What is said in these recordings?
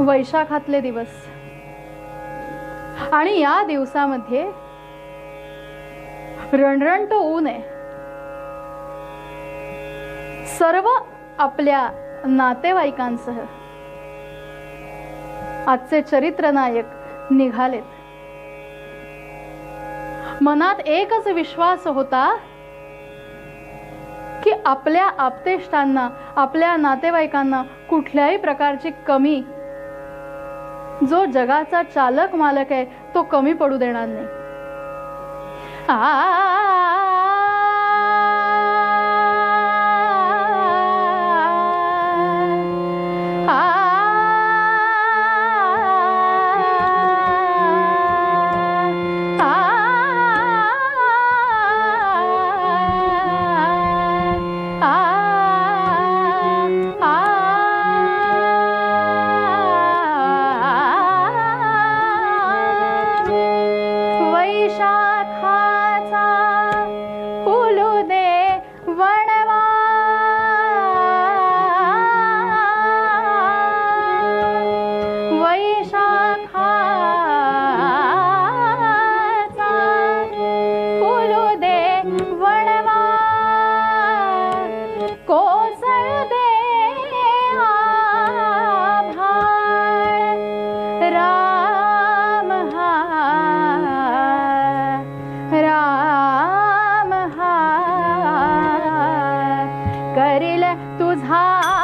वैशाखातले दिवस. आणि या दिवसामध्ये रणरणट ऊन आहे. सर्व आपल्या नातेवाईकांसह आजचे चरित्रनायक निघालेत. मनात एकच विश्वास होता की आपल्या आपतेष्टांना आपल्या नातेवाईकांना कुठल्याही प्रकारची कमी जो जगाचा चालक मालक आहे तो कमी पडू देणार नाही. आ, तुझा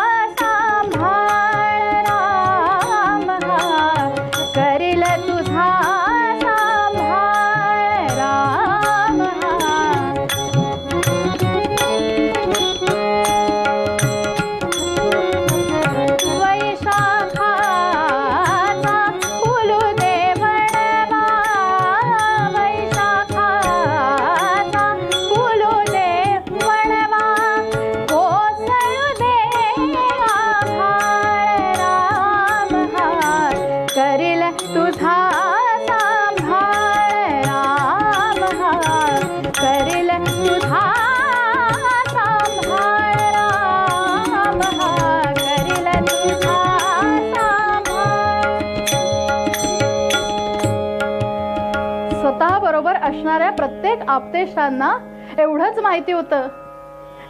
असणाऱ्या प्रत्येक आपतेष्टांना एवढंच माहिती होतं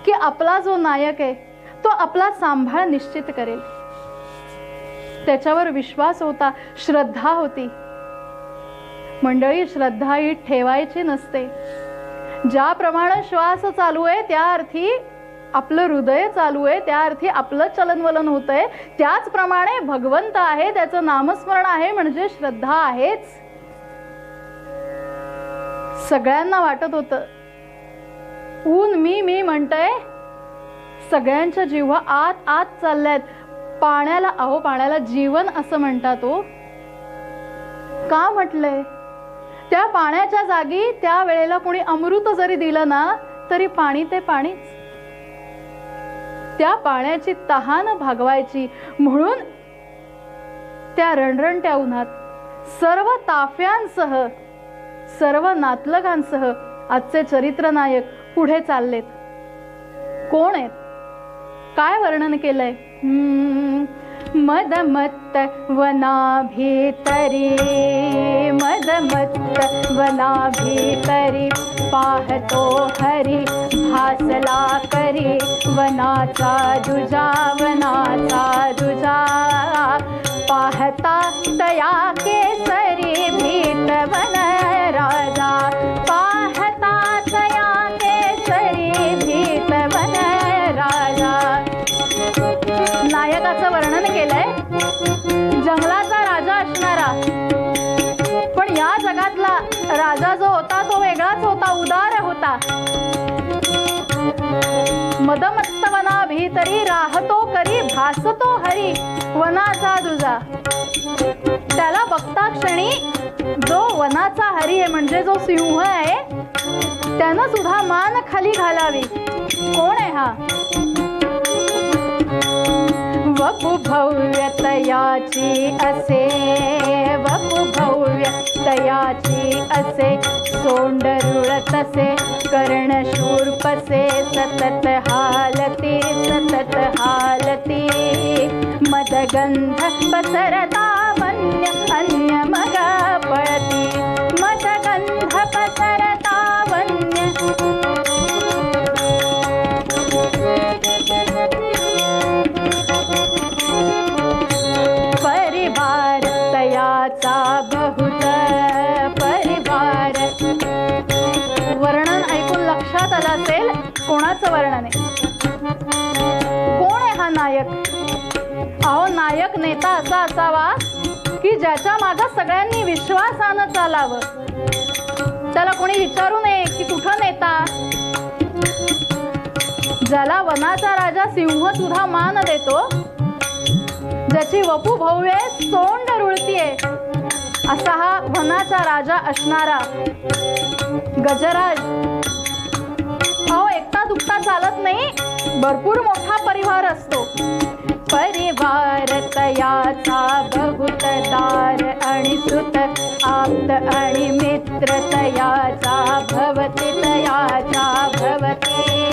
की आपला जो नायक आहे तो आपला सांभाळ निश्चित करेल. त्याच्यावर विश्वास होता श्रद्धा होती. मंडळी श्रद्धा ही ठेवायची नसते. ज्याप्रमाणे श्वास चालू आहे त्या अर्थी आपलं हृदय चालू आहे त्या अर्थी आपलं चलनवलन होत आहे त्याचप्रमाणे भगवंत आहे त्याचं नामस्मरण आहे म्हणजे श्रद्धा आहेच. सगळ्यांना वाटत होतं. ऊन मी मी म्हणतय सगळ्यांच्या जिव्हा आत आत चालल्यात. पाण्याला अहो पाण्याला जीवन असं म्हणतात तो का म्हटलंय? त्या पाण्याच्या जागी त्या वेळेला कोणी अमृत जरी दिलं ना तरी पाणी ते पाणीच. त्या पाण्याची तहान भागवायची. म्हणून त्या रणरणत्या उन्हात सर्व ताफ्यांसह सर्व नातलगांसह आजचे चरित्र नायक पुढे चाललेत. कोण आहेत? काय वर्णन केलंय? हम्म, मदमत्त वनाभीतरी मदमत्त वनाभीतरी पाहतो हरी भासला करी वनाचा दुजा वनाचा दुजा. पाहता तया केसरी भीत वन राजा। पाहता तया केसरी भीत वन राजा। नायकाचं वर्णन केलंय जंगलाचा राजा असणारा. पण या जगातला राजा जो होता तो वेगळाच होता उदार होता. मदमत्त वना भीतरी राहतो करी भासतो हरी वनाचा दुजा. त्याला बघता क्षणी जो वनाचा हरी आहे म्हणजे जो सिंह आहे त्यानं सुद्धा मान खाली घालावी. कोण आहे हा? वपु भव्य तयाची असे वपु भव्य तयाची असे सोंडरुळ तसे कर्ण शूर्पसे सतत हालती सतत हालती. मदगन्ध पसरता वन्य अन्य मग पळती. मदगंध पसरता नेता असा असावा की ज्याच्या मागं सगळ्यांनी विश्वासानं चालावं. त्याला कोणी विचारू नये की कुठं नेता? ज्याला वनाचा राजा सिंह सुद्धा मान देतो ज्याची वपू भव्य सोंड रुळतीये असा हा वनाचा राजा असणारा गजराज. अहो एकटा दुखता चालत नाही भरपूर मोठा परिवार असतो. परिवार तयाचा बहुतदार आणि सुत आप्त आणि मित्र तयाचा भवती तयाचा भवती.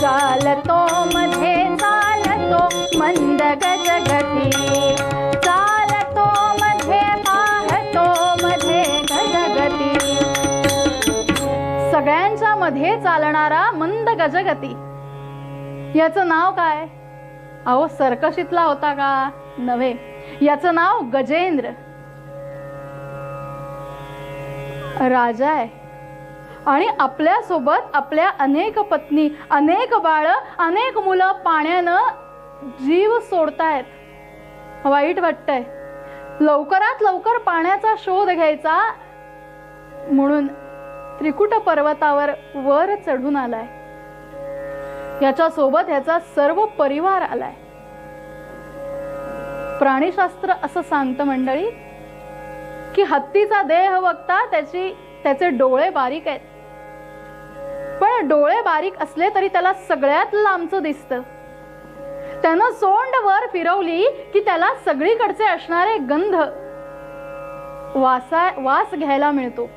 चालतो मध्ये चालतो मंद गजगती. चालतो मध्ये पाहतो मध्ये गजगती. सगळ्यांच्या मध्ये चालणारा मंद गजगती. याचं नाव काय? अहो सर्कशीतला होता का? नव्हे. याचं नाव गजेंद्र. राजा आहे. आणि आपल्यासोबत आपल्या अनेक पत्नी अनेक बाळ अनेक मुलं पाण्यानं जीव सोडतायत. वाईट वाटतंय. लवकरात लवकर पाण्याचा शोध घ्यायचा म्हणून त्रिकुट पर्वतावर वर चढून आलाय. याच्या सोबत याचा सर्व परिवार आलाय. प्राणीशास्त्र असं सांगतं मंडळी की हत्तीचा देह बघता त्याची त्याचे डोळे बारीक आहेत. पण डोळे बारीक असले तरी त्याला सगळ्यात लांबचं दिसतं. त्यानं सोंड वर फिरवली की त्याला सगळीकडचे असणारे गंध वासा वास घ्यायला मिळतो.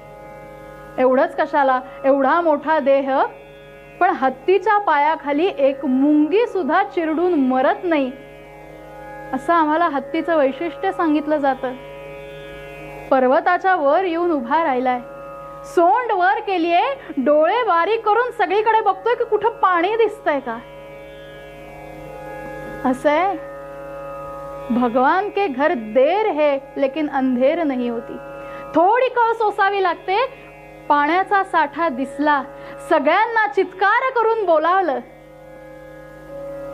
एवढंच कशाला? एवढा मोठा देह पण हत्तीच्या पायाखाली एक मुंगी सुद्धा चिरडून मरत नाही. असं आम्हाला हत्तीचं वैशिष्ट्य सांगितलं जातं. पर्वताच्या वर येऊन उभा राहिलाय. सोंड वर केलीये डोळे बारीक करून सगळीकडे बघतोय की कुठं पाणी दिसतंय का? असं भगवान के घर देर है लेकिन अंधेर नाही होती. थोडी कळ सोसावी लागते. पाण्याचा साठा दिसला सगळ्यांना चित्कार करून बोलावलं.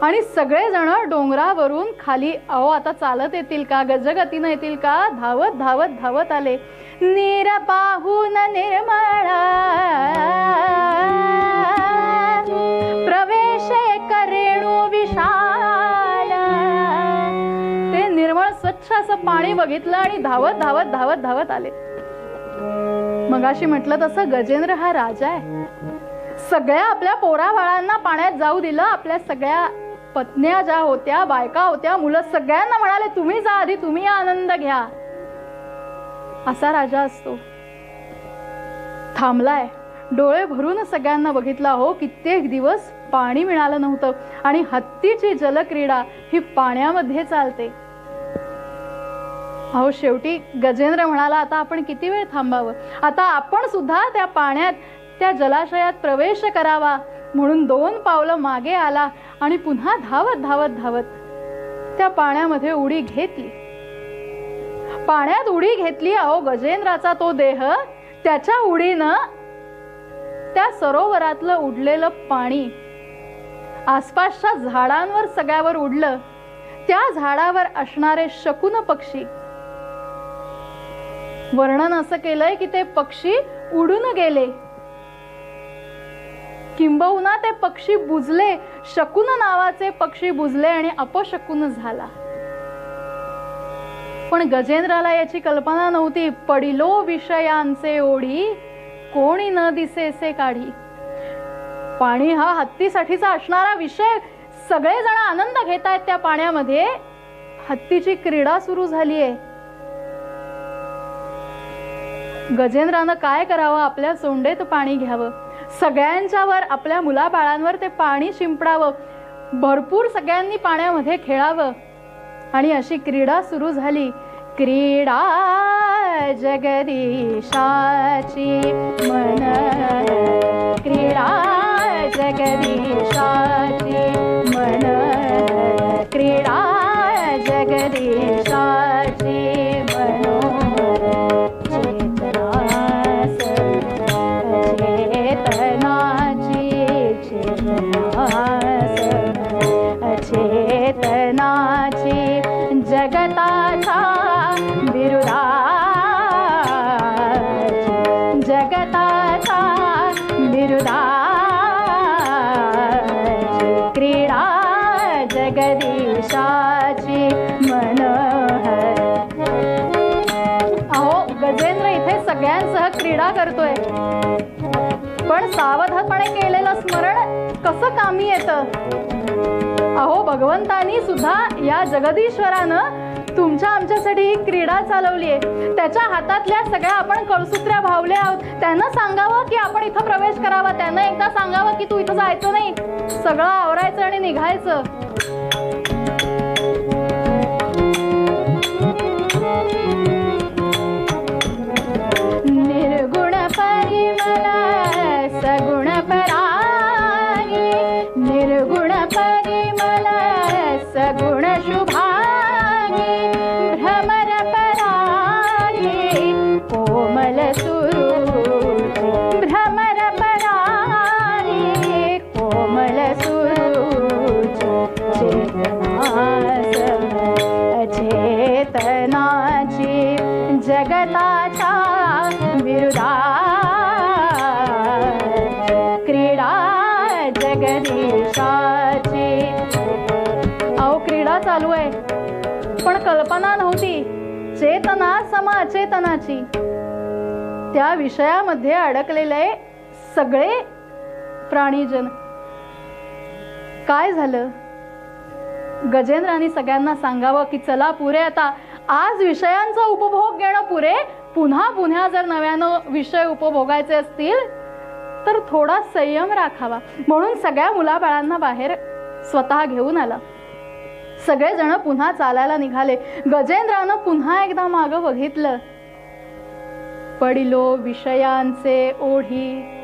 आणि सगळेजण डोंगरावरून खाली अहो आता चालत येतील का? गजगतीनं येतील का? धावत धावत धावत आले. नीर पाहून निर्मळा. प्रवेश करेणू विशाल. ते निर्मळ स्वच्छ असं पाणी बघितलं आणि धावत धावत धावत धावत आले. मगाशी म्हटलं तसं गजेंद्र हा राजा आहे. सगळ्या आपल्या पोरा बाळांना पाण्यात जाऊ दिलं. आपल्या सगळ्या पत्न्या ज्या होत्या बायका होत्या मुलं सगळ्यांना म्हणाले तुम्ही जा आधी तुम्ही आनंद घ्या. असा राजा असतो. थांबलाय. डोळे भरून सगळ्यांना बघितला हो कित्येक दिवस पाणी मिळालं नव्हतं आणि हत्तीची जलक्रीडा ही पाण्यामध्ये चालते. अहो शेवटी गजेंद्र म्हणाला आता आपण किती वेळ थांबावं? आता आपण सुद्धा त्या पाण्यात त्या जलाशयात प्रवेश करावा म्हणून दोन पावलं मागे आला आणि पुन्हा धावत धावत धावत त्या पाण्यामध्ये उडी घेतली. पाण्यात उडी घेतली अहो गजेंद्राचा तो देह. त्याच्या उडीनं त्या सरोवरातलं उडलेलं पाणी आसपासच्या झाडांवर सगळ्यावर उडलं. त्या झाडावर असणारे शकुन पक्षी. वर्णन असं केलंय की ते पक्षी उडून गेले. किंबहुना ते पक्षी बुजले शकुन नावाचे पक्षी बुजले आणि अपशकुन झाला. पण गजेंद्राला याची कल्पना नव्हती. पडिलो विषयांचे ओढी कोणी न दिसेसे काढी. पाणी हा हत्तीसाठीचा असणारा विषय. सगळेजण आनंद घेत आहेत त्या पाण्यामध्ये. हत्तीची क्रीडा सुरू झालीये. गजेंद्रानं काय करावं? आपल्या सोंडेत पाणी घ्यावं. सगळ्यांच्यावर आपल्या मुलाबाळांवर ते पाणी शिंपडावं. भरपूर सगळ्यांनी पाण्यामध्ये खेळावं. आणि अशी क्रीडा सुरू झाली. क्रीडा जगदीशाची मन. क्रीडा जगदीशाची मन. क्रीडा जगदी भगवंतानी सुद्धा या जगदीश्वरानं तुमच्या आमच्यासाठी ही क्रीडा चालवली आहे. त्याच्या हातातल्या सगळ्या आपण कळसूत्र्या भावल्या आहोत. त्यानं सांगावं की आपण इथं प्रवेश करावा. त्यानं एकदा सांगावं की तू इथं जायचं नाही. सगळं आवरायचं आणि निघायचं. नव्हती चेतना सम अचेतनाची त्या विषयामध्ये अडकलेले सगळे प्राणीजन. काय झालं? गजेंद्राने सगळ्यांना सांगावं की चला पुरे आता. आज विषयांचा उपभोग घेणं पुरे. पुन्हा पुन्हा जर नव्यानं विषय उपभोगायचे असतील तर थोडा संयम राखावा. म्हणून सगळ्या मुलाबाळांना बाहेर स्वतः घेऊन आला. सगळेजण पुन्हा चालायला निघाले. गजेंद्रानं पुन्हा एकदा मागं बघितलं. पडिलो विषयांचे ओढी.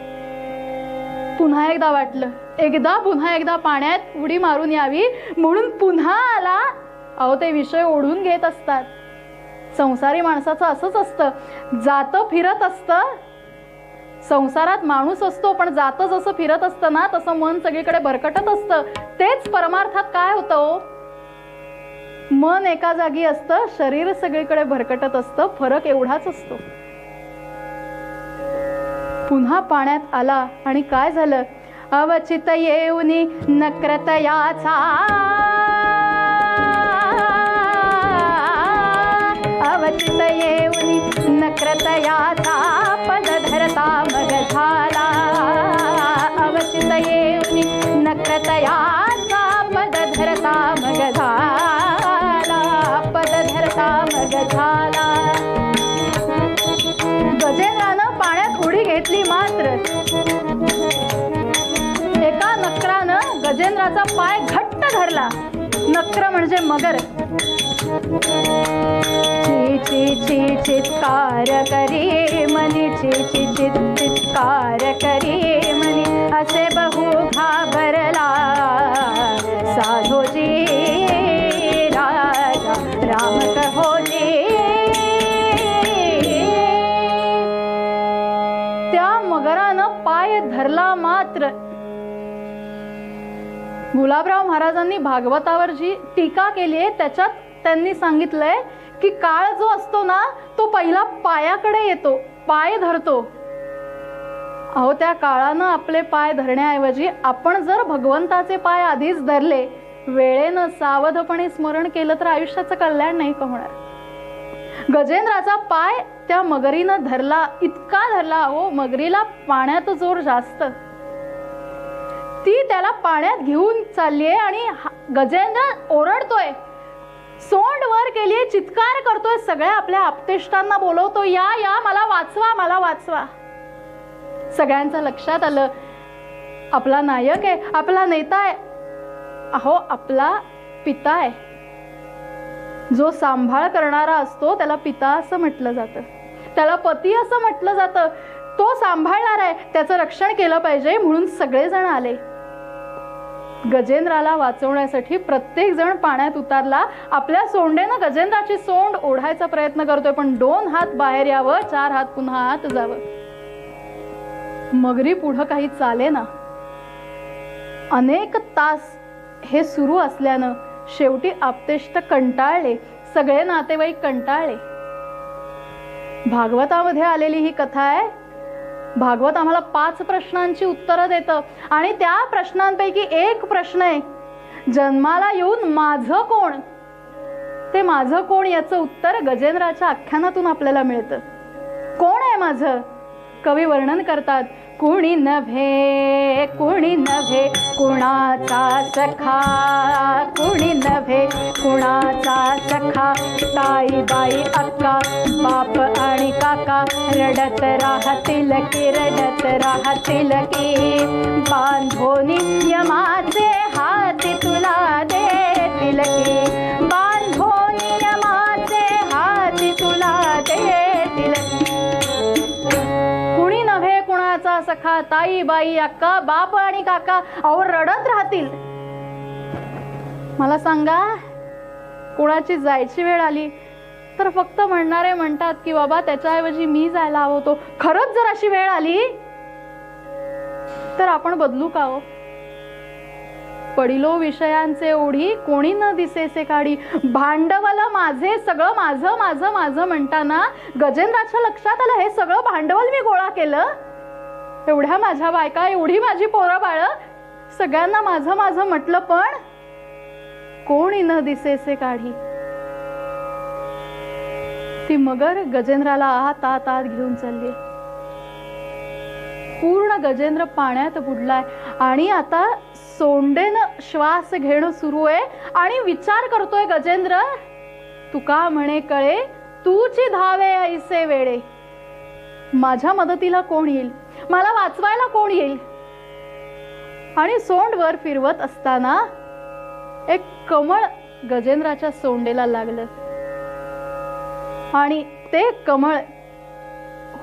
पुन्हा एकदा वाटलं एकदा पुन्हा एकदा पाण्यात उडी मारून यावी म्हणून पुन्हा आला. अहो ते विषय ओढून घेत असतात. संसारी माणसाचं असंच असतं. जातं फिरत असतं. संसारात माणूस असतो पण जातं जसं फिरत असतं ना तसं मन सगळीकडे भरकटत असतं. तेच परमार्थात काय होतं हो? मन एका जागी असतं शरीर सगळीकडे भरकटत असतं फरक एवढाच असतो. पुन्हा पाण्यात आला आणि काय झालं? अवचित येऊनी नक्रतयाचा. अवचित येऊनी नक्रतयाचा. पद धरता मग झाला. धरला. नक्र म्हणजे मगर. ची ची चित्कार करी मनी. ची ची चित चित्कार करी मनी. असे बहु घाबरला. साधोजी राजा राम गुलाबराव महाराजांनी भागवतावर जी टीका केली आहे. त्याच्यात त्यांनी सांगितलंय की काळ जो असतो ना तो पहिला पायाकडे येतो पाय धरतो. अहो त्या काळानं आपले पाय धरण्याऐवजी आपण जर भगवंताचे पाय आधीच धरले वेळेनं सावधपणे स्मरण केलं तर आयुष्याचं कल्याण नाही का होणार? गजेंद्राचा पाय त्या मगरीनं धरला इतका धरला हो मगरीला पाण्यात जोर जास्त. ती त्याला पाण्यात घेऊन चालली आहे आणि हा- गजेंद्र ओरडतोय. सोंड वर केलीये चित्कार करतोय सगळ्या आपल्या आपतेष्टांना बोलवतो. या या मला वाचवा मला वाचवा. सगळ्यांचं लक्षात आलं. आपला नायक आहे आपला नेता आहे. अहो आपला पिता आहे. जो सांभाळ करणारा असतो त्याला पिता असं म्हटलं जातं. त्याला पती असं म्हटलं जातं. तो सांभाळणार आहे त्याचं रक्षण केलं पाहिजे म्हणून सगळेजण आले. गजेंद्राला वाचवण्यासाठी प्रत्येक जण पाण्यात उतारला. आपल्या सोंडेनं गजेंद्राची सोंड ओढायचा प्रयत्न करतोय पण दोन हात बाहेर यावं चार हात पुन्हा आत जावं. मगरी पुढं काही चाले ना अनेक तास हे सुरू असल्यानं शेवटी आपतेष्ट कंटाळले सगळे नातेवाईक कंटाळले. भागवतामध्ये आलेली ही कथा आहे भागवत आम्हाला पाच प्रश्नांची उत्तरं देतं. आणि त्या प्रश्नांपैकी एक प्रश्न आहे जन्माला येऊन माझं कोण? ते माझं कोण याचं उत्तर गजेंद्राच्या आख्यानातून आपल्याला मिळतं. कोण आहे माझं? कवी वर्णन करतात. कुणी नभे कुणी नभे कुणाचा सखा. कुणी नभे कुणाचा सखा. ताई बाई अक्का बाप आणि काका रडत राहतील की रडत राहतील की. बांधोनी यमाचे हात तुला देतील की. बा सखा ताई बाई अक्का बाप आणि काका अहो रडत राहतील. मला सांगा कुणाची जायची वेळ आली? तर फक्त म्हणणारे म्हणतात की बाबा त्याच्याऐवजी मी जायला हवं होतो. खरंच जर अशी वेळ आली तर आपण बदलू का हो? पडिलो विषयांचे ओढी कोणी न दिसेसे काढी. भांडवल माझे सगळं माझं माझं माझं म्हणताना गजेंद्राच्या लक्षात आलं हे सगळं भांडवल मी गोळा केलं. एवढ्या माझ्या बायका एवढी माझी पोरं बाळ. सगळ्यांना माझं माझं म्हटलं पण कोणी न दिसेसे काढी? ती मगर गजेंद्राला आत आत आत घेऊन चालली. पूर्ण गजेंद्र पाण्यात बुडलाय. आणि आता सोंडेनं श्वास घेणं सुरू आहे. आणि विचार करतोय गजेंद्र तुका म्हणे कळे तूची धावे ऐसे वेळे. माझ्या मदतीला कोण येईल? मला वाचवायला कोण येईल? आणि सोंड वर फिरवत असताना एक कमळ गजेंद्राच्या सोंडेला लागलं. आणि ते कमळ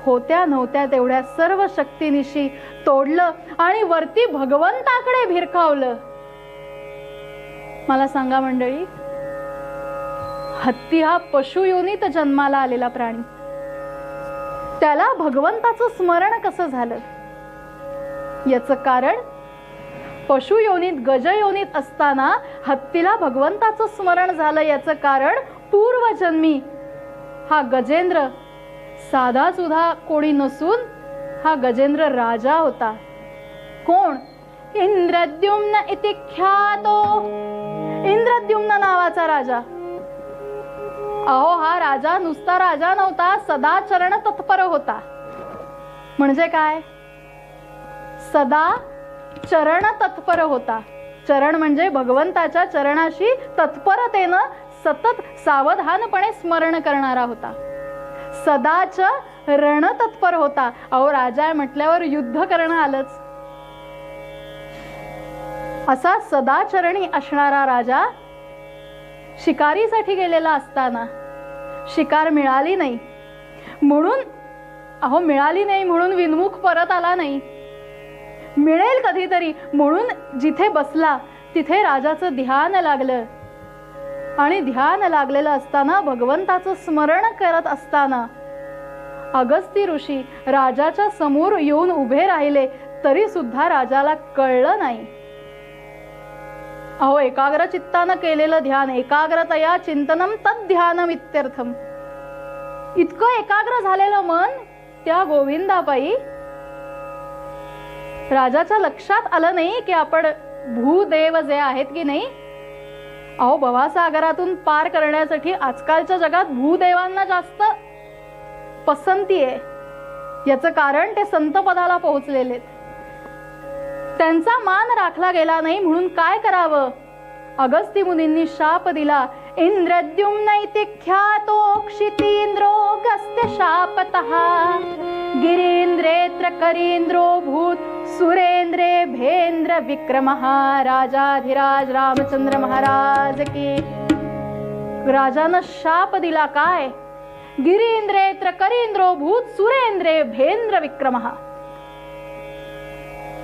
होत्या नव्हत्या तेवढ्या सर्व शक्तीनिशी तोडलं आणि वरती भगवंताकडे भिरकावलं. मला सांगा मंडळी हत्ती हा पशुयोनीत जन्माला आलेला प्राणी. त्याला भगवंताचं स्मरण कसं झालं? याचं कारण पशुयोनीत गजयोनीत असताना हत्तीला भगवंताचं स्मरण झालं. याचं कारण पूर्वजन्मी हा गजेंद्र. साधा सुद्धा कोणी नसून हा गजेंद्र राजा होता. कोण? इंद्रद्युम्न इति ख्यातो. इंद्रद्युम्न नावाचा राजा. अहो हा राजा नुसता राजा नव्हता सदा चरण तत्पर होता. म्हणजे काय? सदा चरण तत्पर होता. चरण म्हणजे भगवंताच्या चरणाशी तत्परतेनं सतत सावधानपणे स्मरण करणारा होता. सदाच रण तत्पर होता. अहो राजा म्हटल्यावर युद्ध करणं आलंच. असा सदाचरणी असणारा राजा शिकारीसाठी गेलेला असताना शिकार मिळाली नाही. म्हणून अहो मिळाली नाही म्हणून विनमुख परत आला नाही. मिळेल कधीतरी म्हणून जिथे बसला तिथे राजाचं ध्यान लागलं. आणि ध्यान लागलेलं असताना भगवंताचं स्मरण करत असताना अगस्ती ऋषी राजाच्या समोर येऊन उभे राहिले तरी सुद्धा राजाला कळलं नाही. अहो एकाग्र चित्तानं केलेलं ध्यान एकाग्रतया चिंतनम तद ध्यानम इत्यर्थम. इतकं एकाग्र झालेलं मन त्या गोविंदाबाई राजाच्या लक्षात आलं नाही की आपण भूदेव जे आहेत की नाही? अहो भवासागरातून पार करण्यासाठी आजकालच्या जगात भूदेवांना जास्त पसंती आहे. याचं कारण ते संत पदाला आहेत त्यांचा मान राखला गेला नाही म्हणून काय करावं? अगस्ती मुनींनी शाप दिला. इंद्रद्युम्न इति ख्यातो क्षितींद्रो शापतः गिरींद्रेत्र करींद्रो भूत सुरेंद्रे भेंद्र विक्रमः राजाधिराज रामचंद्र महाराज की। राजानं शाप दिला काय? गिरींद्रेत्र करीन्द्रो भूत सुरेंद्रे भेंद्र विक्रमः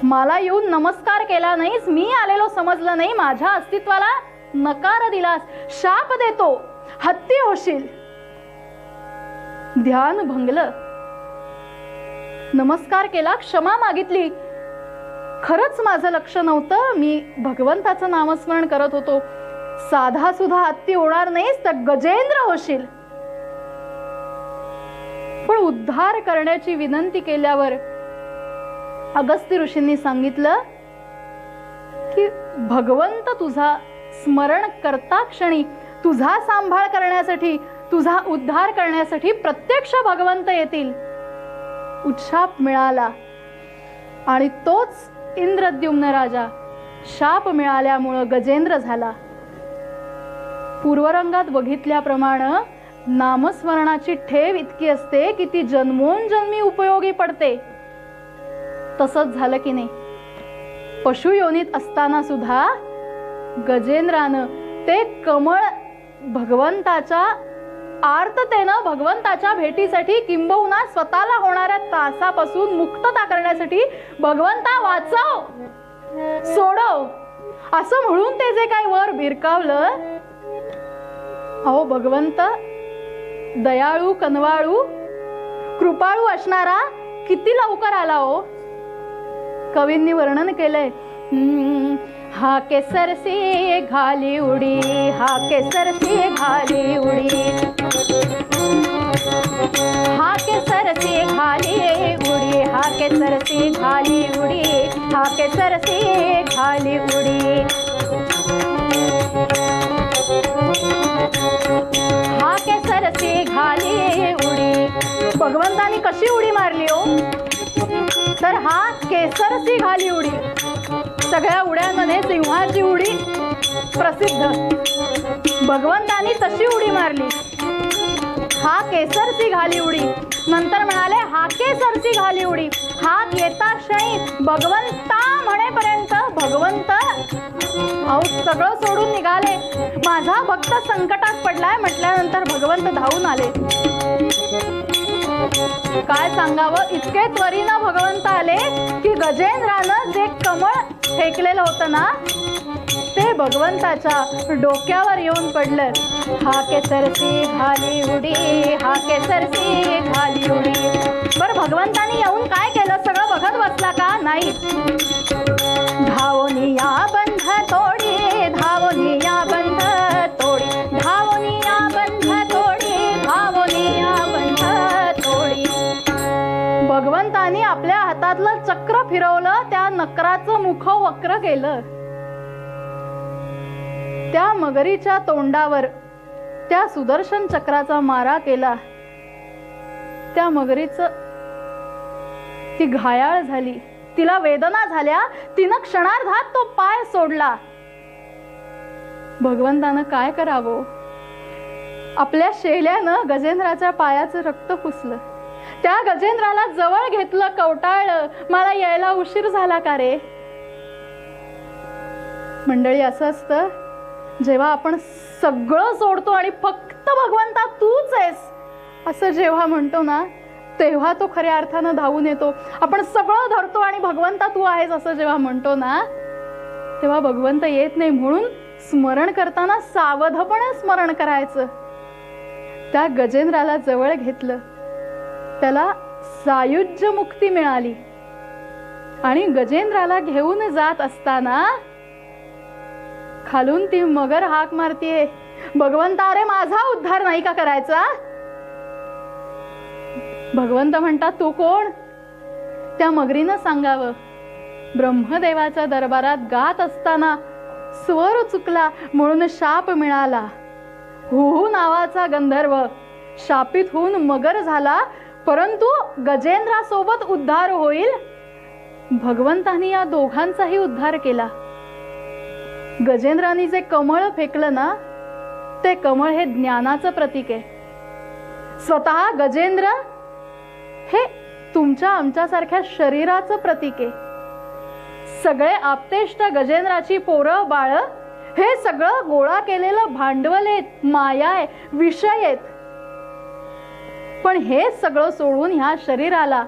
मला येऊन नमस्कार केला नाहीस मी आलेलो समजलं नाही माझ्या अस्तित्वाला नकार दिलास शाप देतो हत्ती होशील. ध्यान भंगलं. नमस्कार केला क्षमा मागितली. खरंच माझं लक्ष नव्हतं मी भगवंताचं नामस्मरण करत होतो. साधा सुद्धा हत्ती होणार नाहीस तर गजेंद्र होशील. पण उद्धार करण्याची विनंती केल्यावर अगस्त्य ऋषींनी सांगितलं की भगवंत तुझा स्मरण करता क्षणी तुझा सांभाळ करण्यासाठी तुझा उद्धार करण्यासाठी प्रत्यक्ष भगवंत येतील. उत्शाप मिळाला आणि तोच इंद्रद्युम्न राजा शाप मिळाल्यामुळं गजेंद्र झाला. पूर्वरंगात बघितल्याप्रमाणे नामस्मरणाची ठेव इतकी असते की ती जन्मोन जन्मी उपयोगी पडते. तसंच झालं की नाही? पशु योनीत असताना सुद्धा गजेंद्रानं ते कमळ भगवंताच्या आर्ततेनं भगवंताच्या भेटीसाठी किंबहुना स्वतःला होणाऱ्या त्रासापासून मुक्तता करण्यासाठी भगवंता वाचव सोडव असं म्हणून ते जे काय वर भिरकावलं. अहो भगवंत दयाळू कनवाळू कृपाळू असणारा किती लवकर आला हो? कवींनी वर्णन केलंय. हा केसर से घाली उडी हा केसर से घाली उडी. हा केसर से घाली उडी हा केसर से घाली उडी हा केसर से घाली उडी. हा केसर से घाली उडी. भगवंतानी कशी उडी मारली हो? तर हा केसरसी घाली उडी. सगळ्या उड्यांमध्ये सिंहाची उडी प्रसिद्ध. भगवंतानी तशी उडी मारली. हा केसरसी घाली उडी. नंतर म्हणाले हा केसरची घाली उडी. हा येता क्षणी भगवंता म्हणेपर्यंत भगवंत अहो सगळं सोडून निघाले. माझा भक्त संकटात पडलाय म्हटल्यानंतर भगवंत धावून आले. काय सांगावं? इतके त्वरीनं भगवंत आले की गजेंद्रानं जे कमळ फेकलेलं होतं ना ते भगवंताच्या डोक्यावर येऊन पडलं. हा केसरसी घाली उडी हा केसरसी घाली उडी. बरं भगवंतानी येऊन काय केलं? सगळं बघत बसला का? नाही. धावनिया बंध तोडी धावोनी त्याने आपल्या हातातलं चक्र फिरवलं त्या नकराचं मुख वक्र केलं. त्या मगरीच्या तोंडावर त्या सुदर्शन चक्राचा मारा केला. त्या मगरीच ती घायाळ झाली. तिला वेदना झाल्या. तिनं क्षणार्धात तो पाय सोडला. भगवंतानं काय करावं? आपल्या शेल्यानं गजेंद्राच्या पायाचं रक्त पुसलं. त्या गजेंद्राला जवळ घेतलं कवटाळ मला यायला उशीर झाला का रे? मंडळी असं असतं जेव्हा आपण सगळं सोडतो आणि फक्त भगवंता तूच आहेस असं जेव्हा म्हणतो ना तेव्हा तो खऱ्या अर्थानं धावून येतो. आपण सगळं धरतो आणि भगवंता तू आहेस असं जेव्हा म्हणतो ना तेव्हा भगवंत येत नाही. म्हणून स्मरण करताना सावधपणे स्मरण करायचं. त्या गजेंद्राला जवळ घेतलं. त्याला सायुज्य मुक्ती मिळाली. आणि गजेंद्राला घेऊन जात असताना खालून ती मगर हाक मारतीये. भगवंता अरे माझा उद्धार नाही का करायचा? भगवंत म्हणतात तू कोण? त्या मगरीनं सांगावं ब्रह्मदेवाच्या दरबारात गात असताना स्वर चुकला म्हणून शाप मिळाला. हुहू नावाचा गंधर्व शापित होऊन मगर झाला परंतु गजेंद्रासोबत उद्धार होईल? भगवंतानी या दोघांचाही उद्धार केला. गजेंद्राने जे कमळ फेकलं ना ते कमळ हे ज्ञानाचं प्रतीक आहे. स्वतः गजेंद्र हे तुमच्या आमच्यासारख्या शरीराचं प्रतीक आहे. सगळे आपतेष्ट गजेंद्राची पोरं बाळ हे सगळं गोळा केलेलं भांडवल आहेत माया आहे विषय आहेत. पण हे सगळं सोडून ह्या शरीराला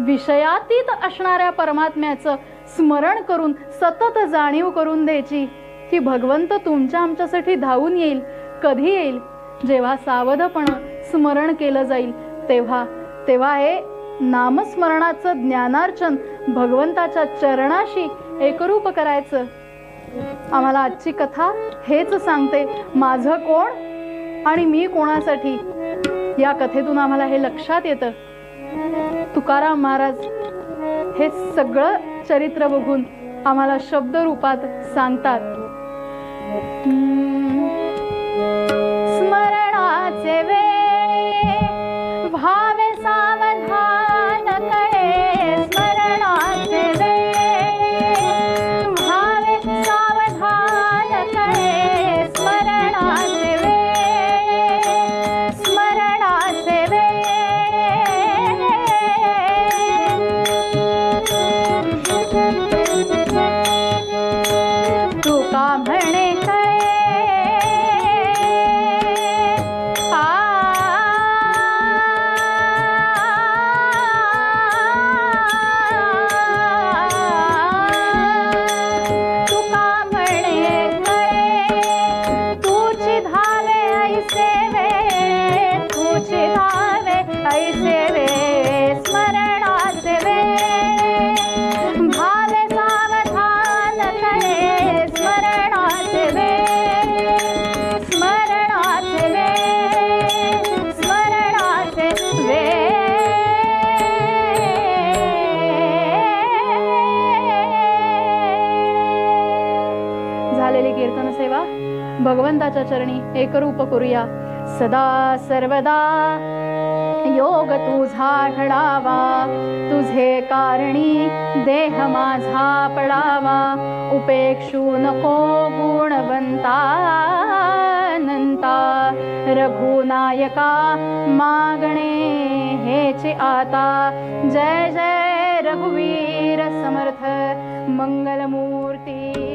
विषयातीत असणाऱ्या परमात्म्याचं स्मरण करून सतत जाणीव करून द्यायची की भगवंत तुमच्या आमच्यासाठी धावून येईल कधी येईल? जेव्हा सावधपणं स्मरण केलं जाईल तेव्हा तेव्हा हे नामस्मरणाचं ज्ञानार्चन भगवंताच्या चरणाशी एकरूप करायचं. आम्हाला आजची कथा हेच सांगते. माझं कोण आणि मी कोणासाठी? या कथेतून आम्हाला हे लक्षात येतं. तुकाराम महाराज हे सगळं चरित्र बघून आम्हाला शब्द रूपात सांगतात. चरणी एकरूप करूया. सदा सर्वदा योग तुझा घडावा तुझे कारणी देह माझा पडावा उपेक्षू नको गुणवंता नंता रघुनायका मागणे हेचे आता. जय जय रघुवीर समर्थ मंगलमूर्ती.